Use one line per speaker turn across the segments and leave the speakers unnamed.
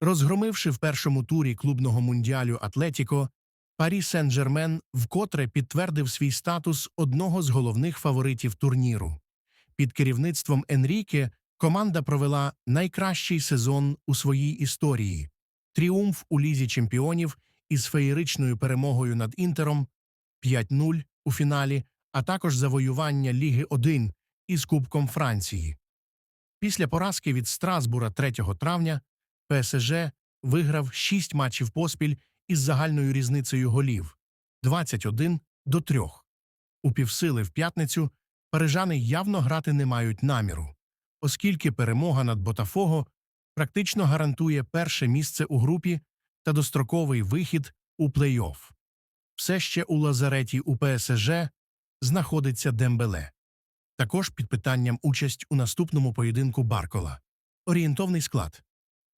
Розгромивши в першому турі клубного мундіалю Атлетіко, Парі Сен-Жермен вкотре підтвердив свій статус одного з головних фаворитів турніру. Під керівництвом Енріке команда провела найкращий сезон у своїй історії тріумф у лізі чемпіонів із феєричною перемогою над Інтером 5-0 у фіналі, а також завоювання Ліги 1 із Кубком Франції. Після поразки від Страсбура 3 травня ПСЖ виграв 6 матчів поспіль із загальною різницею голів 21 до 3. У півсили в п'ятницю парижани явно грати не мають наміру, оскільки перемога над Ботафого практично гарантує перше місце у групі та достроковий вихід у плей-офф. Все ще у лазареті у ПСЖ знаходиться Дембеле. Також під питанням участь у наступному поєдинку Баркола. Орієнтовний склад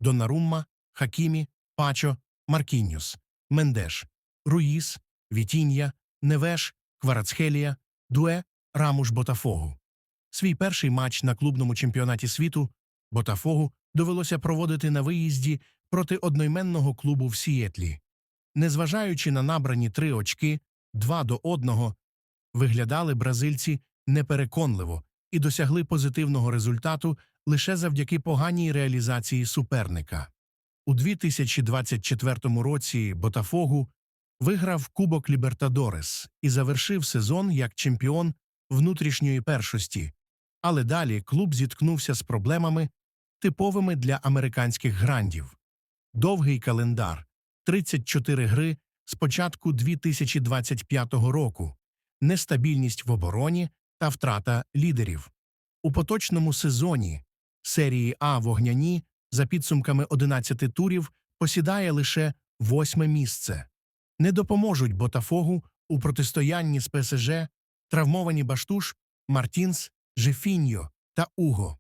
Доннарумма, Хакімі, Пачо, Маркіньос, Мендеш, Руїс, Вітінья, Невеш, Кварацхелія, Дуе, Рамуш Ботафогу. Свій перший матч на клубному чемпіонаті світу Ботафогу довелося проводити на виїзді проти одноіменного клубу в Сієтлі. Незважаючи на набрані три очки, два до одного, виглядали бразильці непереконливо і досягли позитивного результату лише завдяки поганій реалізації суперника. У 2024 році Ботафогу виграв Кубок Лібертадорес і завершив сезон як чемпіон внутрішньої першості, але далі клуб зіткнувся з проблемами, типовими для американських грандів. Довгий календар 34 гри з початку 2025 року, нестабільність в обороні та втрата лідерів. У поточному сезоні серії А вогняні за підсумками 11 турів посідає лише восьме місце. Не допоможуть Ботафогу у протистоянні з ПСЖ травмовані Баштуш, Мартінс, Жефіньо та Уго.